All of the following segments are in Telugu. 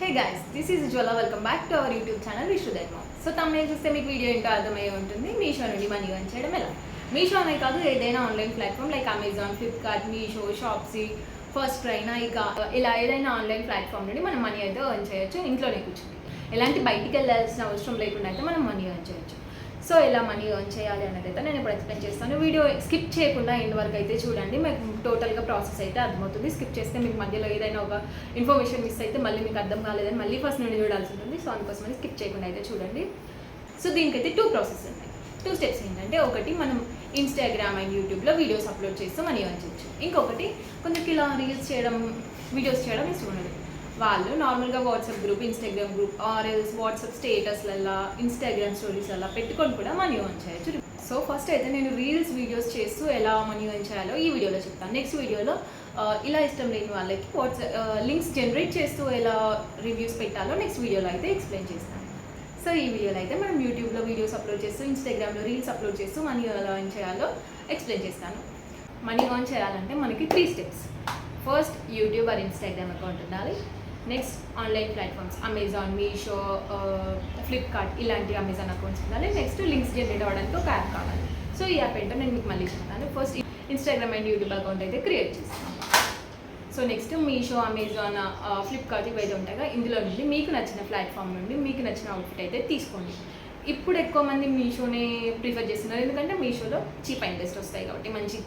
Hey guys this is Jwala welcome back to our YouTube channel Vishnu so తమనే చూస్తే మీకు వీడియో ఏంటో అర్థమయ్యే ఉంటుంది. మీషో నుండి మనీ ఎర్న్ చేయడం ఎలా? మీషో అనే కాదు ఏదైనా online platform like Amazon Flipkart Meesho Shopsy first అయినా నైకా ఇలా ఏదైనా ఆన్లైన్ ప్లాట్ఫామ్ నుండి మనం మనీ అయితే ఎర్న్ చేయొచ్చు ఇంట్లోనే కూర్చొని. ఎలాంటి బయటికి వెళ్ళాల్సిన అవసరం లేకుండా అయితే మనం మనీ ఎర్న్ చేయొచ్చు. సో ఎలా మనీ ఎర్న్ చేయాలి అనేది అయితే నేను ఇప్పుడు ఎక్స్ప్లెయిన్ చేస్తాను. వీడియో స్కిప్ చేయకుండా ఎండ్ వరకు అయితే చూడండి. మీకు టోటల్గా ప్రాసెస్ అయితే అర్థమవుతుంది. స్కిప్ చేస్తే మీకు మధ్యలో ఏదైనా ఒక ఇన్ఫర్మేషన్ మిస్ అయితే మళ్ళీ మీకు అర్థం కాలేదని మళ్ళీ ఫస్ట్ నుండి చూడాల్సి ఉంటుంది. సో అందుకోసమని స్కిప్ చేయకుండా అయితే చూడండి. సో దీనికైతే టూ ప్రాసెస్ ఉన్నాయి. టూ స్టెప్స్ ఏంటంటే ఒకటి మనం ఇన్స్టాగ్రామ్ అండ్ యూట్యూబ్లో వీడియోస్ అప్లోడ్ చేస్తూ మనీ ఎర్న్ చేయొచ్చు. ఇంకొకటి కొందరికి ఇలా రీల్స్ చేయడం వీడియోస్ చేయడం ఇష్టం ఉండదు. వాళ్ళు నార్మల్గా WhatsApp group Instagram group or WhatsApp స్టేటస్లల్లా Instagram stories అలా పెట్టుకొని కూడా మనీ ఎర్న్ చేయొచ్చు. సో ఫస్ట్ అయితే నేను రీల్స్ వీడియోస్ చేస్తూ ఎలా మనీ ఎర్న్ చేయాలో ఈ వీడియోలో చెప్తాను. నెక్స్ట్ వీడియోలో uh, ఇలా ఇష్టం లేని వాళ్ళకి వాట్సాప్ లింక్స్ జనరేట్ చేస్తూ ఎలా రివ్యూస్ పెట్టాలో నెక్స్ట్ వీడియోలో అయితే ఎక్స్ప్లెయిన్ చేస్తాను. సో ఈ వీడియోలో అయితే మనం యూట్యూబ్లో వీడియోస్ అప్లోడ్ చేస్తూ ఇన్స్టాగ్రామ్లో రీల్స్ అప్లోడ్ చేస్తూ మనీ ఎలా ఎర్న్ చేయాలో ఎక్స్ప్లెయిన్ చేస్తాను. మనీ ఆన్ చేయాలంటే మనకి three steps first YouTube or Instagram account ఉండాలి. Next online platforms Amazon Meesho Flipkart ఇలాంటి అమెజాన్ అకౌంట్స్ ఉండాలి. నెక్స్ట్ లింక్స్ జనరేట్ అవ్వడానికి ఒక యాప్ కావాలి. సో ఈ యాప్ ఏంటో నేను మీకు మళ్ళీ చెప్తాను. First Instagram and YouTube account అయితే క్రియేట్ చేస్తాను. So next Meesho Amazon Flipkart ఇవైతే ఉంటాయి ఇందులో నుండి మీకు నచ్చిన ప్లాట్ఫామ్ నుండి మీకు నచ్చిన అవుట్ఫిట్ అయితే తీసుకోండి. ఇప్పుడు ఎక్కువ మంది మీషోనే ప్రిఫర్ చేస్తున్నారు. ఎందుకంటే మీషోలో చీప్ అండ్ బెస్ట్ వస్తాయి కాబట్టి మంచి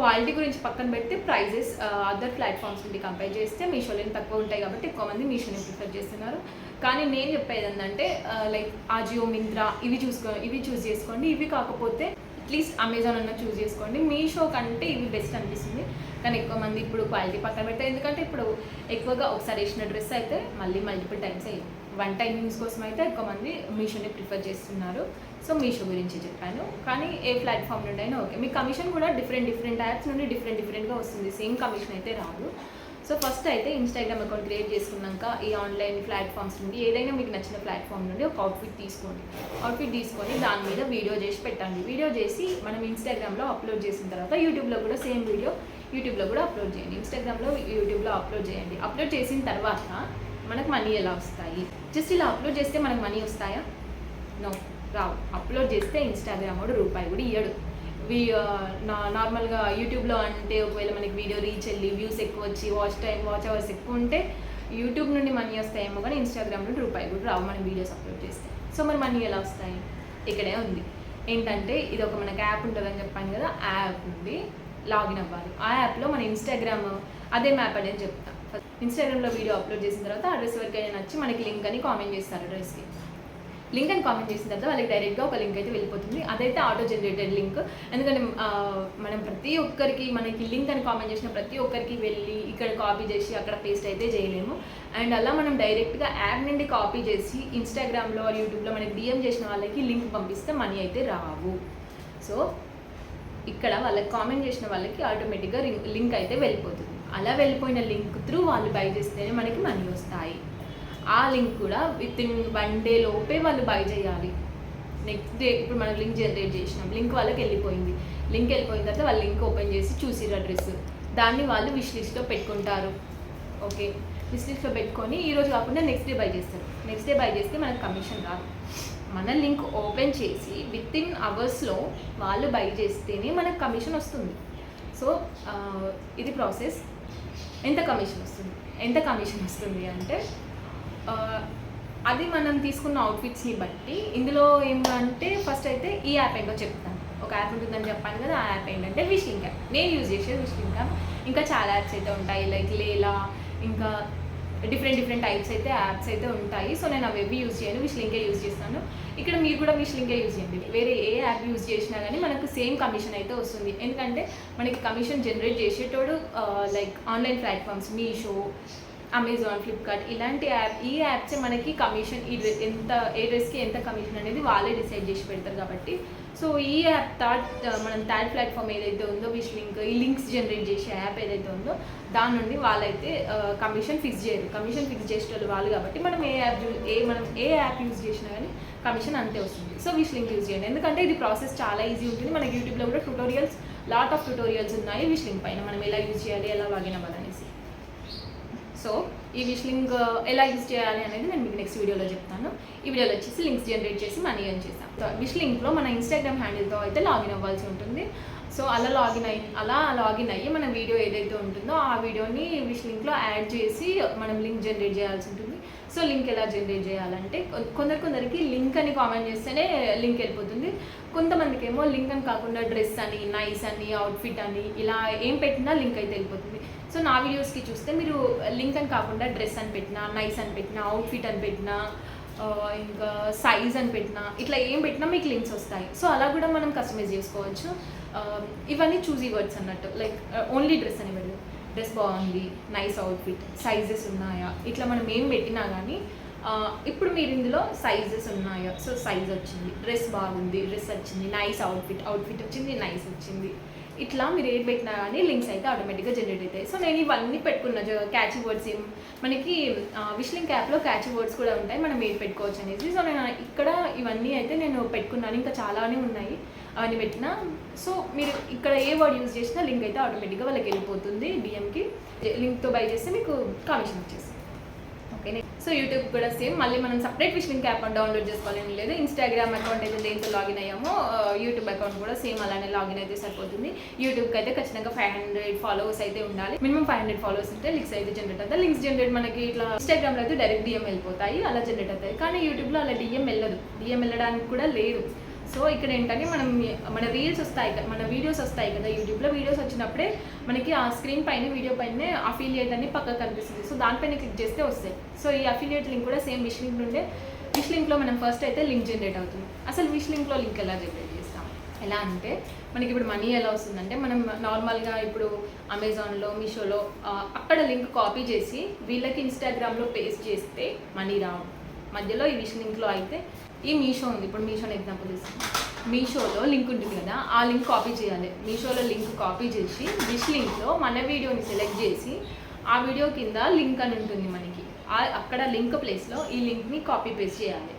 క్వాలిటీ గురించి పక్కన పెడితే ప్రైజెస్ అదర్ ప్లాట్ఫామ్స్ నుండి కంపేర్ చేస్తే మీషోలో తక్కువ ఉంటాయి కాబట్టి ఎక్కువ మంది మీషోని ప్రిఫర్ చేస్తున్నారు. కానీ నేను చెప్పేది ఏంటంటే లైక్ ఆజియో మింత్రా ఇవి చూసుకో ఇవి చూస్ చేసుకోండి. ఇవి కాకపోతే అట్లీస్ట్ అమెజాన్ అన్న చూస్ చేసుకోండి. మీషో కంటే ఇవి బెస్ట్ అనిపిస్తుంది. కానీ ఎక్కువ మంది ఇప్పుడు క్వాలిటీ పక్కన పెడతారు ఎందుకంటే ఇప్పుడు ఎక్కువగా ఒకసారి వేసిన డ్రెస్ అయితే మళ్ళీ మల్టిపుల్ టైమ్స్ అయ్యి వన్ టైం యూస్ కోసం అయితే ఎక్కువ మంది మీషోని ప్రిఫర్ చేస్తున్నారు. సో మీషో గురించి చెప్పాను. కానీ ఏ ప్లాట్ఫామ్ నుండి అయినా ఓకే. మీ కమిషన్ కూడా డిఫరెంట్ డిఫరెంట్ యాప్స్ నుండి డిఫరెంట్ డిఫరెంట్గా వస్తుంది. సేమ్ కమిషన్ అయితే రాదు. సో ఫస్ట్ అయితే ఇన్స్టాగ్రామ్ అకౌంట్ క్రియేట్ చేసుకున్నాక ఈ ఆన్లైన్ ప్లాట్ఫామ్స్ నుండి ఏదైనా మీకు నచ్చిన ప్లాట్ఫామ్ నుండి ఒక అవుట్ఫిట్ తీసుకోండి. అవుట్ఫిట్ తీసుకొని దాని మీద వీడియో చేసి పెట్టండి. వీడియో చేసి మనం ఇన్స్టాగ్రామ్లో అప్లోడ్ చేసిన తర్వాత యూట్యూబ్లో కూడా సేమ్ వీడియో యూట్యూబ్లో కూడా అప్లోడ్ చేయండి. ఇన్స్టాగ్రామ్లో యూట్యూబ్లో అప్లోడ్ చేయండి. అప్లోడ్ చేసిన తర్వాత మనకు మనీ ఎలా వస్తాయి? జస్ట్ ఇలా అప్లోడ్ చేస్తే మనకు మనీ వస్తాయా? నో రావు. అప్లోడ్ చేస్తే ఇన్స్టాగ్రామ్ వాడు రూపాయి కూడా ఇయ్యడు. వి uh, నా నార్మల్గా యూట్యూబ్లో అంటే ఒకవేళ మనకి వీడియో రీచ్ వెళ్ళి వ్యూస్ ఎక్కువ వచ్చి వాచ్ టైం వాచ్ అవర్స్ ఎక్కువ ఉంటే యూట్యూబ్ నుండి మనీ వస్తాయేమో కానీ ఇన్స్టాగ్రామ్ నుండి రూపాయి కూడా రావు మనం వీడియోస్ అప్లోడ్ చేస్తే. సో మరి మనీ ఎలా వస్తాయి? ఇక్కడే ఉంది. ఏంటంటే ఇది ఒక మనకి యాప్ ఉంటుందని చెప్పాను కదా ఆ యాప్ నుండి లాగిన్ అవ్వాలి. ఆ యాప్లో మన ఇన్స్టాగ్రామ్ అదే మ్యాప్ అనేది చెప్తా. ఇన్స్టాగ్రామ్లో వీడియో అప్లోడ్ చేసిన తర్వాత అడ్రస్ వరకు అయినా నచ్చి మనకి లింక్ అని కామెంట్ చేస్తారు అడ్రస్కి లింక్ అని కామెంట్ చేసిన తర్వాత వాళ్ళకి డైరెక్ట్గా ఒక లింక్ అయితే వెళ్ళిపోతుంది. అదైతే ఆటో జనరేటెడ్ లింక్. ఎందుకంటే మనం ప్రతి ఒక్కరికి మనకి లింక్ అని కామెంట్ చేసిన ప్రతి ఒక్కరికి వెళ్ళి ఇక్కడ కాపీ చేసి అక్కడ పేస్ట్ అయితే చేయలేము. అండ్ అలా మనం డైరెక్ట్గా యాప్ నుండి కాపీ చేసి ఇన్స్టాగ్రామ్లో యూట్యూబ్లో మనకి డిఎం చేసిన వాళ్ళకి లింక్ పంపిస్తే మనీ అయితే రావు. సో ఇక్కడ వాళ్ళకి కామెంట్ చేసిన వాళ్ళకి ఆటోమేటిక్గా లింక్ అయితే వెళ్ళిపోతుంది. అలా వెళ్ళిపోయిన లింక్ త్రూ వాళ్ళు బై చేస్తేనే మనకి మనీ వస్తాయి. ఆ లింక్ కూడా విత్ ఇన్ వన్ డే లోపే వాళ్ళు బై చేయాలి. నెక్స్ట్ డే ఇప్పుడు మనం లింక్ జనరేట్ చేసినాం. లింక్ వాళ్ళకి వెళ్ళిపోయింది. లింక్ వెళ్ళిపోయిన తర్వాత వాళ్ళు లింక్ ఓపెన్ చేసి చూసిరు అడ్రస్. దాన్ని వాళ్ళు విష్ లిస్ట్లో పెట్టుకుంటారు. ఓకే విష్ లిస్ట్లో పెట్టుకొని ఈ రోజు కాకుండా నెక్స్ట్ డే బై చేస్తారు. నెక్స్ట్ డే బై చేస్తే మనకు కమిషన్ రాదు. మన లింక్ ఓపెన్ చేసి విత్ ఇన్ అవర్స్లో వాళ్ళు బై చేస్తేనే మనకు కమిషన్ వస్తుంది. సో uh, ఇది ప్రాసెస్. ఎంత కమిషన్ వస్తుంది? ఎంత కమిషన్ వస్తుంది అంటే అది మనం తీసుకున్న అవుట్ఫిట్స్ని బట్టి ఇందులో ఏంటంటే ఫస్ట్ అయితే ఈ యాప్ ఏంటో చెప్తాను. ఒక యాప్ ఉంటుందని చెప్పాను కదా ఆ యాప్ ఏంటంటే విషింగ్ యాప్ నేను యూజ్ చేసేది విషింగ్ యాప్ ఇంకా చాలా యాప్స్ అయితే ఉంటాయి లైక్ లేలా ఇంకా డిఫరెంట్ డిఫరెంట్ టైప్స్ అయితే యాప్స్ అయితే ఉంటాయి. సో నేను అవి యూజ్ చేయను విష్లింకే యూజ్ చేస్తాను. ఇక్కడ మీరు కూడా విష్లింకే యూజ్ చేయండి. వేరే ఏ యాప్ యూజ్ చేసినా కానీ మనకు సేమ్ కమిషన్ అయితే వస్తుంది. ఎందుకంటే మనకి commission generate చేసేటోడు like online platforms Meesho Amazon Flipkart ఇలాంటి యాప్ ఈ యాప్సే మనకి కమిషన్ ఈ ఎంత ఏ డ్రెస్కి ఎంత కమిషన్ అనేది వాళ్ళే డిసైడ్ చేసి పెడతారు కాబట్టి. సో ఈ యాప్ థర్డ్ మనం థర్డ్ ప్లాట్ఫామ్ ఏదైతే ఉందో విష్ లింక్ ఈ లింక్స్ జనరేట్ చేసే యాప్ ఏదైతే ఉందో దాని నుండి వాళ్ళైతే కమిషన్ ఫిక్స్ చేయరు. కమిషన్ ఫిక్స్ చేసేటోళ్ళు వాళ్ళు కాబట్టి మనం ఏ యాప్ ఏ మనం ఏ యాప్ యూజ్ చేసినా కానీ కమిషన్ అంతే వస్తుంది. సో విష్ లింక్ యూజ్ చేయండి. ఎందుకంటే ఇది ప్రాసెస్ చాలా ఈజీ ఉంటుంది. మనకి యూట్యూబ్లో కూడా ట్యూటోరియల్స్ లాట్ ఆఫ్ ట్యూటోరియల్స్ ఉన్నాయి విష్ లింక్ పైన. మనం ఎలా యూజ్ చేయాలి ఎలా లాగిన్ అవ్వాలనేసి సో ఈ విష్ లింక్ ఎలా యూజ్ చేయాలి అనేది నేను మీకు నెక్స్ట్ వీడియోలో చెప్తాను. ఈ వీడియోలో వచ్చేసి లింక్స్ జనరేట్ చేసి మనీ అని చేస్తాం. సో విష్ లింక్లో మన ఇన్స్టాగ్రామ్ హ్యాండిల్తో అయితే లాగిన్ అవ్వాల్సి ఉంటుంది. సో అలా లాగిన్ అయ్యి అలా లాగిన్ అయ్యి మన వీడియో ఏదైతే ఉంటుందో ఆ వీడియోని విష్ లింక్లో యాడ్ చేసి మనం లింక్ జనరేట్ చేయాల్సి ఉంటుంది. సో లింక్ ఎలా జనరేట్ చేయాలంటే కొందరు కొందరికి లింక్ అని కామెంట్ చేస్తేనే లింక్ వెళ్ళిపోతుంది. కొంతమందికి ఏమో లింక్ అని కాకుండా డ్రెస్ అని నైస్ అని అవుట్ఫిట్ అని ఇలా ఏం పెట్టినా లింక్ అయితే వెళ్ళిపోతుంది. సో నా వీడియోస్కి చూస్తే మీరు లింక్ అని కాకుండా డ్రెస్ అని పెట్టినా నైస్ అని పెట్టినా అవుట్ఫిట్ అని పెట్టినా ఇంకా సైజ్ అని పెట్టినా ఇట్లా ఏం పెట్టినా మీకు లింక్స్ వస్తాయి. సో అలా కూడా మనం కస్టమైజ్ చేసుకోవచ్చు. ఇవన్నీ చూజీ వర్డ్స్ అన్నట్టు. లైక్ ఓన్లీ డ్రెస్ అని డ్రెస్ బాగుంది నైస్ అవుట్ఫిట్ సైజెస్ ఉన్నాయా? ఇట్లా మనం ఏం పెట్టినా కానీ ఇప్పుడు మీరు ఇందులో సైజెస్ ఉన్నాయా? సో సైజ్ వచ్చింది. డ్రెస్ బాగుంది డ్రెస్ వచ్చింది నైస్ అవుట్ఫిట్ అవుట్ఫిట్ వచ్చింది నైస్ వచ్చింది. ఇట్లా మీరు ఏది పెట్టినా కానీ లింక్స్ అయితే ఆటోమేటిక్గా జనరేట్ అవుతాయి. సో నేను ఇవన్నీ పెట్టుకున్న క్యాచ్ వర్డ్స్ ఏం మనకి విష్లింక్ యాప్లో క్యాచ్ వర్డ్స్ కూడా ఉంటాయి. మనం ఏది పెట్టుకోవచ్చు అనేసి. సో నేను ఇక్కడ ఇవన్నీ అయితే నేను పెట్టుకున్నాను. ఇంకా చాలానే ఉన్నాయి. అవన్నీ పెట్టిన. సో మీరు ఇక్కడ ఏ వర్డ్ యూజ్ చేసినా లింక్ అయితే ఆటోమేటిక్గా వాళ్ళకి వెళ్ళిపోతుంది డిఎంకి లింక్తో బై చేస్తే మీకు కమిషన్ వచ్చేస్తుంది. ఓకే. సో యూట్యూబ్ కూడా సేమ్. మళ్ళీ మనం సపరేట్ విషయం యాప్ డౌన్లోడ్ చేసుకోవాలని లేదు. ఇన్స్టాగ్రామ్ అకౌంట్ అయితే దేంతో లాగిన్ అయ్యామో యూట్యూబ్ అకౌంట్ కూడా సేమ్ అలానే లాగిన్ అయితే సరిపోతుంది. యూట్యూబ్కి అయితే ఖచ్చితంగా ఫైవ్ హండ్రెడ్ ఫాలోవర్స్ అయితే ఉండాలి. మినిమం ఫైవ్ హండ్రెడ్ ఫాలోవర్స్ ఉంటే లింక్స్ అయితే జనరేట్ అవుతాయి. లింక్స్ జనరేట్ మనకి ఇట్లా ఇన్స్టాగ్రామ్లో అయితే డైరెక్ట్ డిఎం వెళ్ళిపోతాయి అలా జనరేట్ అవుతాయి. కానీ యూట్యూబ్లో అలా డిఎం వెళ్ళదు డిఎం వెళ్ళడానికి కూడా లేదు. సో ఇక్కడ ఏంటంటే మనం మన రీల్స్ వస్తాయి కదా మన వీడియోస్ వస్తాయి కదా యూట్యూబ్లో వీడియోస్ వచ్చినప్పుడే మనకి ఆ స్క్రీన్ పైన వీడియో పైన అఫిలియేట్ అని పక్కకు కనిపిస్తుంది. సో దానిపైన క్లిక్ చేస్తే వస్తాయి. సో ఈ అఫిలియేట్ లింక్ కూడా సేమ్ విష్ లింక్ నుండే విష్ లింక్లో మనం ఫస్ట్ అయితే లింక్ జనరేట్ అవుతుంది. అసలు విష్ లింక్లో లింక్ ఎలా జనరేట్ చేస్తాం? ఎలా అంటే మనకి ఇప్పుడు మనీ ఎలా వస్తుందంటే మనం నార్మల్గా ఇప్పుడు అమెజాన్లో మీషోలో అక్కడ లింక్ కాపీ చేసి వీళ్ళకి ఇన్స్టాగ్రామ్లో పేస్ట్ చేస్తే మనీ రావు. మధ్యలో ఈ విష్ లింక్లో అయితే ఈ మీషో ఉంది. ఇప్పుడు మీషోని ఎగ్జాంపుల్ ఇస్తాను మీషోలో లింక్ ఉంటుంది కదా ఆ లింక్ కాపీ చేయాలి. మీషోలో లింక్ కాపీ చేసి విష్ లింక్లో మన వీడియోని సెలెక్ట్ చేసి ఆ వీడియో కింద లింక్ అని ఉంటుంది మనకి. అక్కడ లింక్ ప్లేస్లో ఈ లింక్ని కాపీ పేస్ట్ చేయాలి.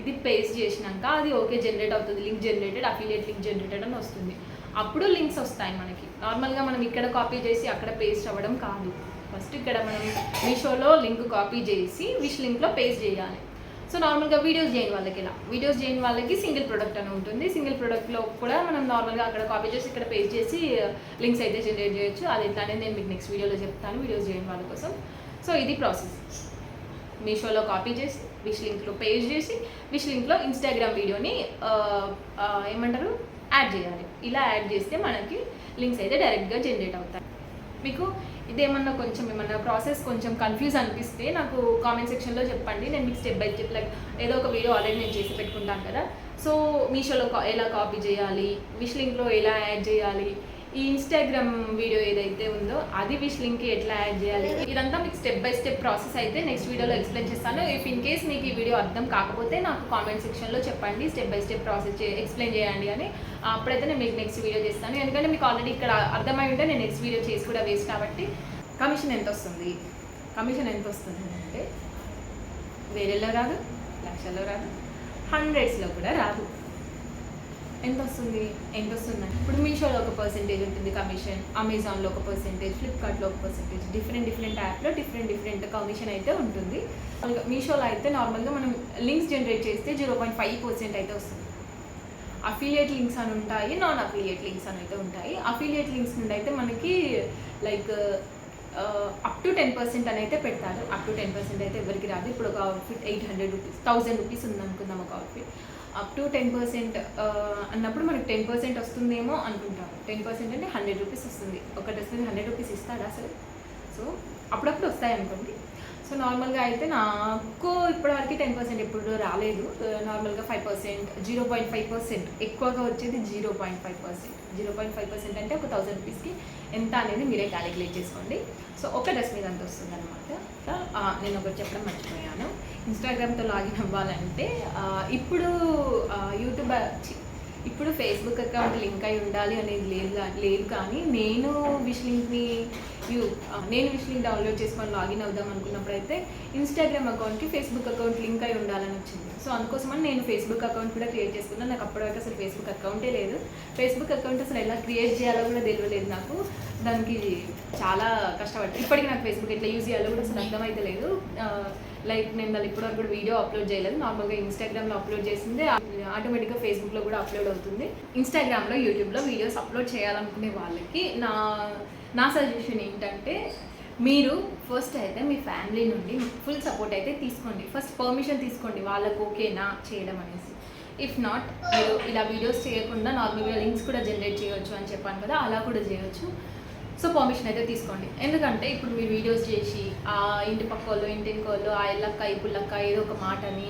ఇది పేస్ట్ చేసినాక అది ఓకే జనరేట్ అవుతుంది. Link generated affiliate link generated అని వస్తుంది. అప్పుడు లింక్స్ వస్తాయి మనకి. నార్మల్గా మనం ఇక్కడ కాపీ చేసి అక్కడ పేస్ట్ అవ్వడం కాదు. ఫస్ట్ ఇక్కడ మనం మీషోలో లింక్ కాపీ చేసి విష్ లింక్లో పేస్ట్ చేయాలి. సో నార్మల్గా వీడియోస్ చేయని వాళ్ళకి ఇలా వీడియోస్ చేయని వాళ్ళకి సింగిల్ ప్రొడక్ట్ అని ఉంటుంది. సింగిల్ ప్రొడక్ట్లో కూడా మనం నార్మల్గా అక్కడ కాపీ చేసి ఇక్కడ పేస్ట్ చేసి uh, లింక్స్ అయితే జనరేట్ చేయొచ్చు. అది ఎట్లా అనేది నేను మీకు నెక్స్ట్ వీడియోలో చెప్తాను వీడియోస్ చేయని వాళ్ళ కోసం. సో ఇది ప్రాసెస్ మీషోలో కాపీ చేసి విష్ లింక్లో పేస్ట్ చేసి విష్ లింక్లో ఇన్స్టాగ్రామ్ వీడియోని ఏమంటారు? యాడ్ చేయాలి. ఇలా యాడ్ చేస్తే మనకి లింక్స్ అయితే డైరెక్ట్గా జనరేట్ అవుతాయి. మీకు ఇదేమన్నా కొంచెం ఏమన్నా ప్రాసెస్ కొంచెం కన్ఫ్యూజ్ అనిపిస్తే నాకు కామెంట్ సెక్షన్లో చెప్పండి. నేను మీకు స్టెప్ బై స్టెప్ లైక్ ఏదో ఒక వీడియో ఆల్రెడీ నేను చేసి పెట్టుకుంటాను కదా. సో మీషోలో కా- ఎలా కాపీ చేయాలి? మిషలింగ్లో ఎలా యాడ్ చేయాలి? ఈ ఇన్స్టాగ్రామ్ వీడియో ఏదైతే ఉందో అది విష్ లింక్ ఎట్లా యాడ్ చేయాలి? ఇదంతా మీకు స్టెప్ బై స్టెప్ ప్రాసెస్ అయితే నెక్స్ట్ వీడియోలో ఎక్స్ప్లెయిన్ చేస్తాను. ఇఫ్ ఇన్ కేస్ మీకు ఈ వీడియో అర్థం కాకపోతే నాకు కామెంట్ సెక్షన్లో చెప్పండి step by step process explain చేయండి అని. అప్పుడైతే నేను మీకు నెక్స్ట్ వీడియో చేస్తాను. ఎందుకంటే మీకు ఆల్రెడీ ఇక్కడ అర్థమై ఉంటే నేను నెక్స్ట్ వీడియో చేసి కూడా వేస్ట్ కాబట్టి. కమిషన్ ఎంత వస్తుంది? కమిషన్ ఎంత వస్తుంది అంటే వేరేలో రాదు లక్షల్లో రాదు హండ్రెడ్స్లో కూడా రాదు. ఎంత వస్తుంది ఎంత వస్తుంది ఇప్పుడు మీషోలో ఒక పర్సెంటేజ్ ఉంటుంది కమిషన్ అమెజాన్లో ఒక పర్సెంటేజ్ ఫ్లిప్కార్ట్లో ఒక పర్సెంటేజ్ డిఫరెంట్ డిఫరెంట్ యాప్లో డిఫరెంట్ డిఫరెంట్ కమిషన్ అయితే ఉంటుంది. మీషోలో అయితే నార్మల్గా మనం లింక్స్ జనరేట్ చేస్తే జీరో పాయింట్ ఫైవ్ పర్సెంట్ అయితే వస్తుంది. అఫిలియేట్ లింక్స్ అని ఉంటాయి నాన్ అఫిలియేట్ లింక్స్ అని అయితే ఉంటాయి. అఫిలియేట్ లింక్స్ నుండి అయితే మనకి like up to ten percent అని అయితే పెడతారు. అప్ టు టెన్ పర్సెంట్ అయితే ఎవరికి రాదు. ఇప్పుడు ఒక outfit eight hundred rupees thousand rupees ఉంది అనుకుందాం ఒక outfit up to ten percent అన్నప్పుడు మనకి టెన్ పర్సెంట్ వస్తుందేమో అనుకుంటాము టెన్ పర్సెంట్ అంటే హండ్రెడ్ రూపీస్ వస్తుంది. ఒక డ్రెస్ మీద హండ్రెడ్ రూపీస్ ఇస్తాడా అసలు సో అప్పుడప్పుడు వస్తాయి అనుకోండి సో నార్మల్గా అయితే నాకు ఇప్పటివరకు టెన్ పర్సెంట్ ఎప్పుడు రాలేదు. నార్మల్గా five percent zero point five percent ఎక్కువగా వచ్చేది zero point five percent. Zero point five percent అంటే ఒక థౌసండ్ రూపీస్కి ఎంత అనేది మీరే క్యాలిక్యులేట్ చేసుకోండి. సో ఒక డ్రెస్ మీద అంత వస్తుంది అనమాట నేను ఒకటి చెప్పడం మర్చిపోయాను. ఇన్స్టాగ్రామ్తో లాగిన్ అవ్వాలంటే ఇప్పుడు యూట్యూబ్ ఇప్పుడు ఫేస్బుక్ అకౌంట్ లింక్ అయి ఉండాలి అనేది లేదు లేదు కానీ నేను విష్ లింక్ని యూ నేను విష్ లింక్ డౌన్లోడ్ చేసుకొని లాగిన్ అవుదాం అనుకున్నప్పుడు అయితే ఇన్స్టాగ్రామ్ అకౌంట్కి ఫేస్బుక్ అకౌంట్ లింక్ అయి ఉండాలని వచ్చింది. సో అందుకోసమని నేను ఫేస్బుక్ అకౌంట్ కూడా క్రియేట్ చేసుకున్నాను. నాకు అప్పటివరకు అసలు ఫేస్బుక్ అకౌంటే లేదు. ఫేస్బుక్ అకౌంట్ అసలు ఎలా క్రియేట్ చేయాలో కూడా తెలియలేదు నాకు. దానికి చాలా కష్టపడ్డాను ఇప్పటికి నాకు ఫేస్బుక్ ఎట్లా యూజ్ చేయాలో కూడా అసలు అర్థమైతే లేదు. లైక్ నేను దాన్ని ఇప్పటివరకు కూడా వీడియో అప్లోడ్ చేయలేదు. నార్మల్గా ఇన్స్టాగ్రామ్లో అప్లోడ్ చేసింది ఆటోమేటిక్గా ఫేస్బుక్లో కూడా అప్లోడ్ అవుతుంది. ఇన్స్టాగ్రామ్లో యూట్యూబ్లో వీడియోస్ అప్లోడ్ చేయాలనుకునే వాళ్ళకి నా నా సజెషన్ ఏంటంటే మీరు ఫస్ట్ అయితే మీ ఫ్యామిలీ నుండి ఫుల్ సపోర్ట్ అయితే తీసుకోండి. ఫస్ట్ పర్మిషన్ తీసుకోండి. వాళ్ళకు ఓకేనా చేయడం అనేసి. ఇఫ్ నాట్ మీరు ఇలా వీడియోస్ చేయకుండా నార్మల్గా లింక్స్ కూడా జనరేట్ చేయొచ్చు అని చెప్పాను కదా అలా కూడా చేయొచ్చు. సో పర్మిషన్ అయితే తీసుకోండి. ఎందుకంటే ఇప్పుడు మీరు వీడియోస్ చేసి ఆ ఇంటి పక్క వాళ్ళు ఇంటి వాళ్ళు ఆ ఇల్లక్క ఈ పుల్లక్క ఏదో ఒక మాటని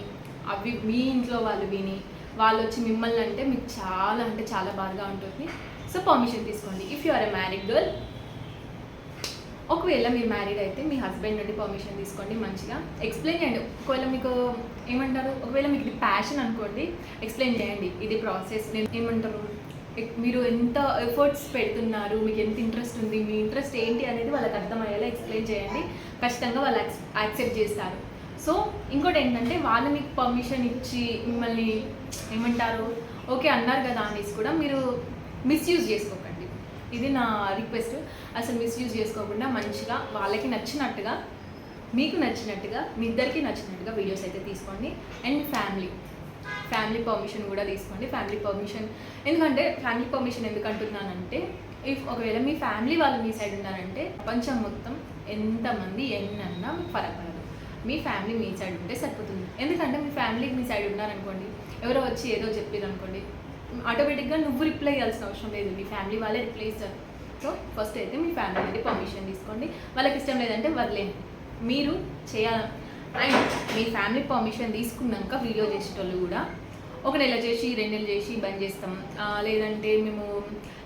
అవి మీ ఇంట్లో వాళ్ళు విని వాళ్ళు వచ్చి మిమ్మల్ని అంటే మీకు చాలా అంటే చాలా బాధగా ఉంటుంది. సో పర్మిషన్ తీసుకోండి. If you are a married girl ఒకవేళ మీరు మ్యారీడ్ అయితే మీ హస్బెండ్ నుండి పర్మిషన్ తీసుకోండి మంచిగా. ఎక్స్ప్లెయిన్ చేయండి. ఒకవేళ మీకు ఏమంటారు? ఒకవేళ మీకు ఇది ప్యాషన్ అనుకోండి ఎక్స్ప్లెయిన్ చేయండి. ఇది ప్రాసెస్ నేను ఏమంటారు? మీరు ఎంత ఎఫర్ట్స్ పెడుతున్నారు? మీకు ఎంత ఇంట్రెస్ట్ ఉంది? మీ ఇంట్రెస్ట్ ఏంటి అనేది వాళ్ళకి అర్థమయ్యేలా ఎక్స్ప్లెయిన్ చేయండి. ఖచ్చితంగా వాళ్ళు యాక్సెప్ట్ చేస్తారు. సో ఇంకోటి ఏంటంటే వాళ్ళు మీకు పర్మిషన్ ఇచ్చి మిమ్మల్ని ఏమంటారు? ఓకే అన్నారు కదా అనేసి కూడా మీరు మిస్యూజ్ చేసుకోకండి. ఇది నా రిక్వెస్ట్ అసలు మిస్యూజ్ చేసుకోకుండా మంచిగా వాళ్ళకి నచ్చినట్టుగా మీకు నచ్చినట్టుగా మీ ఇద్దరికి నచ్చినట్టుగా వీడియోస్ అయితే తీసుకోండి. అండ్ ఫ్యామిలీ ఫ్యామిలీ పర్మిషన్ కూడా తీసుకోండి. ఫ్యామిలీ పర్మిషన్ ఎందుకంటే ఫ్యామిలీ పర్మిషన్ ఎందుకు అంటున్నానంటే ఇఫ్ ఒకవేళ మీ ఫ్యామిలీ వాళ్ళు మీ సైడ్ ఉన్నారంటే ప్రపంచం మొత్తం ఎంతమంది ఎన్నన్నా పరపడదు ఫరక్ మీ ఫ్యామిలీ మీ సైడ్ ఉంటే సరిపోతుంది. ఎందుకంటే మీ ఫ్యామిలీ మీ సైడ్ ఉన్నారనుకోండి ఎవరో వచ్చి ఏదో చెప్పారు అనుకోండి ఆటోమేటిక్గా నువ్వు రిప్లై చేయాల్సిన అవసరం లేదు. మీ ఫ్యామిలీ వాళ్ళే రిప్లై ఇస్తారు. సో ఫస్ట్ అయితే మీ ఫ్యామిలీ నుండి పర్మిషన్ తీసుకోండి. వాళ్ళకి ఇష్టం లేదంటే వదిలేండి మీరు చేయాలి అండ్ మీ ఫ్యామిలీ పర్మిషన్ తీసుకున్నాక వీడియో చేసేటోళ్ళు కూడా ఒక నెల చేసి రెండు నెలలు చేసి బంద్ చేస్తాం. లేదంటే మేము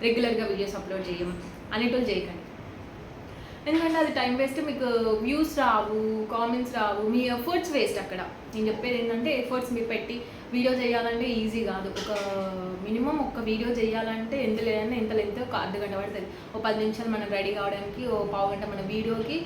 రెగ్యులర్గా వీడియోస్ అప్లోడ్ చేయం. అనేటోళ్ళు చేయకండి. ఎందుకంటే అది టైం వేస్ట్ మీకు వ్యూస్ రావు కామెంట్స్ రావు మీ ఎఫర్ట్స్ వేస్ట్ అక్కడ. నేను చెప్పేది ఏంటంటే ఎఫర్ట్స్ మీరు పెట్టి వీడియో చేయాలంటే ఈజీ కాదు. ఒక మినిమం ఒక వీడియో చేయాలంటే ఎంత లేదన్నా ఎంత లెంత్ ఒక అర్ధ గంట పడుతుంది. ఓ పది నిమిషాలు మనం రెడీ కావడానికి ఓ పావు గంట మన వీడియోకి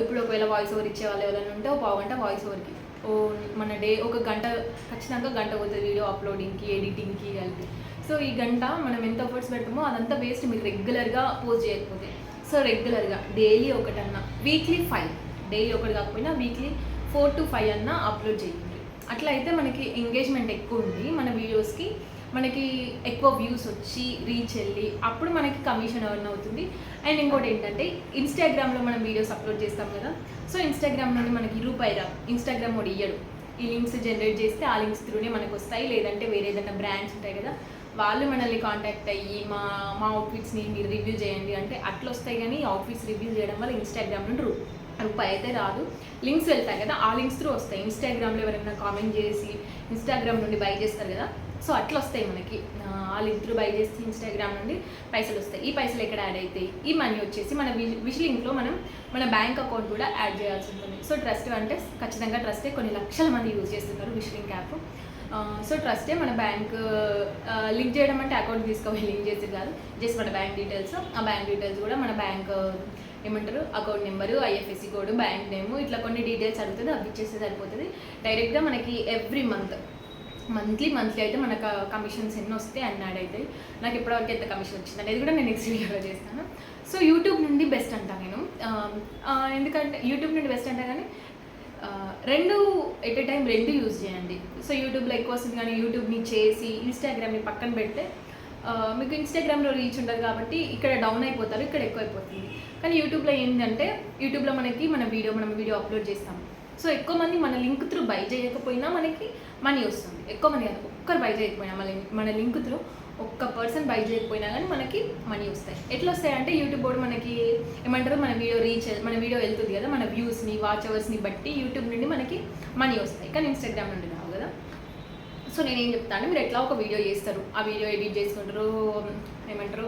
ఇప్పుడు ఒకవేళ వాయిస్ ఓవర్ ఇచ్చే వాళ్ళు ఎవరైనా ఉంటే ఓ పావు గంట వాయిస్ ఓవర్కి ఓ మన డే ఒక గంట ఖచ్చితంగా గంట పోతుంది వీడియో అప్లోడింగ్కి ఎడిటింగ్కి కలిపి. సో ఈ గంట మనం ఎంత ఎఫర్ట్స్ పెడతామో అదంతా వేస్ట్ మీకు రెగ్యులర్గా పోస్ట్ చేయకపోతే. సో రెగ్యులర్గా డైలీ ఒకటన్నా వీక్లీ ఫైవ్ డైలీ ఒకటి కాకపోయినా వీక్లీ ఫోర్ టు ఫైవ్ అన్నా అప్లోడ్ చేయాలి అట్లా అయితే మనకి ఎంగేజ్మెంట్ ఎక్కువ ఉంది. మన వీడియోస్కి మనకి ఎక్కువ వ్యూస్ వచ్చి రీచ్ వెళ్ళి అప్పుడు మనకి కమిషన్ ఎర్న్ అవుతుంది. అండ్ ఇంకోటి ఏంటంటే ఇన్స్టాగ్రామ్లో మనం వీడియోస్ అప్లోడ్ చేస్తాం కదా. సో ఇన్స్టాగ్రామ్ నుండి మనకి రూపాయి రా ఇన్స్టాగ్రామ్ వాడు ఇయ్యడు. ఈ లింక్స్ జనరేట్ చేస్తే ఆ లింక్స్ త్రూనే మనకు వస్తాయి. లేదంటే వేరే ఏదైనా బ్రాండ్స్ ఉంటాయి కదా వాళ్ళు మనల్ని కాంటాక్ట్ అయ్యి మా మా అవుట్ఫిట్స్ని మీరు రివ్యూ చేయండి. అంటే అట్లా వస్తాయి కానీ అవుట్ఫిట్స్ రివ్యూ చేయడం వల్ల ఇన్స్టాగ్రామ్ నుండి రూ- రూపాయి అయితే రాదు. లింక్స్ వెళ్తాయి కదా ఆ లింక్స్ త్రూ వస్తాయి. ఇన్స్టాగ్రామ్లో ఎవరైనా కామెంట్ చేసి ఇన్స్టాగ్రామ్ నుండి బై చేస్తారు కదా. సో అట్లా వస్తాయి మనకి. ఆ, లింక్ త్రూ బై చేసి ఇన్స్టాగ్రామ్ నుండి పైసలు వస్తాయి. ఈ పైసలు ఎక్కడ యాడ్ అవుతాయి? ఈ మనీ వచ్చేసి మన విష్ లింక్లో మనం మన బ్యాంక్ అకౌంట్ కూడా యాడ్ చేయాల్సి ఉంటుంది. సో ట్రస్ట్ అంటే ఖచ్చితంగా ట్రస్టే కొన్ని లక్షల మంది యూజ్ చేస్తున్నారు విష్ లింక్ యాప్ సో ట్రస్టే మన బ్యాంక్ లింక్ చేయడం అంటే అకౌంట్ తీసుకోవాలి లింక్ చేసేది కాదు. జస్ట్ మన బ్యాంక్ డీటెయిల్స్ ఆ బ్యాంక్ డీటెయిల్స్ కూడా మన బ్యాంక్ ఏమంటారు? Account number IFSC code bank name ఇట్లా కొన్ని డీటెయిల్స్ అడుగుతుంది అవి ఇచ్చేస్తే సరిపోతుంది. డైరెక్ట్గా మనకి ఎవ్రీ మంత్ మంత్లీ మంత్లీ అయితే మనకు కమిషన్స్ ఎన్ని వస్తాయి అన్ని యాడ్ అవుతాయి. నాకు ఇప్పటివరకు ఎంత కమిషన్ వచ్చింది అనేది కూడా నేను నెక్స్ట్ వీడియోలో చేస్తాను. సో యూట్యూబ్ నుండి బెస్ట్ అంటాను నేను. ఎందుకంటే యూట్యూబ్ నుండి బెస్ట్ అంటా కానీ రెండు ఎట్ ఎ టైం రెండు యూజ్ చేయండి. సో యూట్యూబ్లో ఎక్కువ వస్తుంది కానీ యూట్యూబ్ని చేసి ఇన్స్టాగ్రామ్ని పక్కన పెడితే మీకు ఇన్స్టాగ్రామ్లో రీచ్ ఉండదు కాబట్టి ఇక్కడ డౌన్ అయిపోతారు ఇక్కడ ఎక్కువ అయిపోతుంది కానీ యూట్యూబ్లో ఏంటంటే యూట్యూబ్లో మనకి మన వీడియో మనం వీడియో అప్లోడ్ చేస్తాం. సో ఎక్కువ మంది మన లింక్ త్రూ బై చేయకపోయినా మనకి మనీ వస్తుంది. ఎక్కువ మంది కాదు ఒక్కరు బై చేయకపోయినా మన మన లింక్ త్రూ ఒక్క పర్సన్ బై చేయకపోయినా కానీ మనకి మనీ వస్తాయి. ఎట్లా వస్తాయి అంటే యూట్యూబ్ బోర్డు మనకి ఏమంటారు మన వీడియో రీచ్ మన వీడియో వెళ్తుంది కదా మన వ్యూస్ని వాచ్ అవర్స్ని బట్టి యూట్యూబ్ నుండి మనకి మనీ వస్తాయి. కానీ ఇన్స్టాగ్రామ్ నుండి రావు కదా. సో నేనేం చెప్తాను మీరు ఎట్లా ఒక వీడియో చేస్తారు? ఆ వీడియో ఎడిట్ చేసుకుంటారు ఏమంటారు?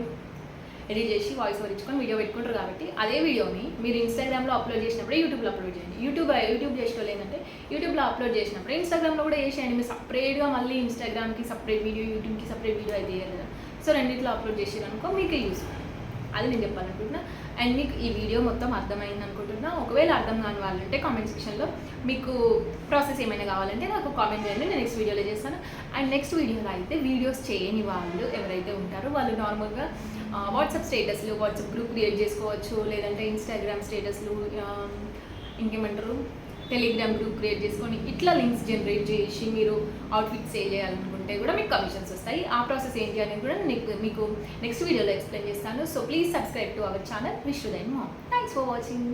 ఎడిట్ చేసి వాయిస్ ఓవర్ ఇచ్చుకొని వీడియో పెట్టుకుంటారు కాబట్టి అదే వీడియోని మీరు ఇన్స్టాగ్రామ్లో అప్లోడ్ చేసినప్పుడు యూట్యూబ్లో అప్లోడ్ చేయండి. యూట్యూబ్ యూట్యూబ్ చేసేవాళ్ళు ఏంటంటే యూట్యూబ్లో అప్లోడ్ చేసినప్పుడు ఇన్స్టాగ్రామ్లో కూడా చేసేయండి. మీరు సపరేట్గా మళ్ళీ ఇన్స్టాగ్రామ్కి సపరేట్ వీడియో యూట్యూబ్కి సపరేట్ వీడియో అయితే చేయరు సో రెండిట్లో అప్లోడ్ చేసారనుకో మీకు యూస్ అది నేను చెప్పాలనుకుంటున్నా. అండ్ మీకు ఈ వీడియో మొత్తం అర్థమైంది అనుకుంటున్నా. ఒకవేళ అర్థం కాని వాళ్ళు ఉంటే కామెంట్ సెక్షన్లో మీకు ప్రాసెస్ ఏమైనా కావాలంటే నాకు కామెంట్ చేయండి. నేను నెక్స్ట్ వీడియోలో చేస్తాను. అండ్ నెక్స్ట్ వీడియోలో అయితే వీడియోస్ చేయని వాళ్ళు ఎవరైతే ఉంటారో వాళ్ళు నార్మల్గా వాట్సాప్ స్టేటస్లు వాట్సాప్ గ్రూప్ క్రియేట్ చేసుకోవచ్చు. లేదంటే ఇన్స్టాగ్రామ్ స్టేటస్లు ఇంకేమంటారు? టెలిగ్రామ్ గ్రూప్ క్రియేట్ చేసుకొని ఇట్లా లింక్స్ జనరేట్ చేసి మీరు అవుట్ఫిట్ సేల్ చేయాలనుకుంటే కూడా మీకు కమిషన్స్ వస్తాయి. ఆ ప్రాసెస్ ఏంటి అనేది కూడా నీకు మీకు నెక్స్ట్ వీడియోలో ఎక్స్ప్లెయిన్ చేస్తాను. So please subscribe to our channel wish dine mom thanks for watching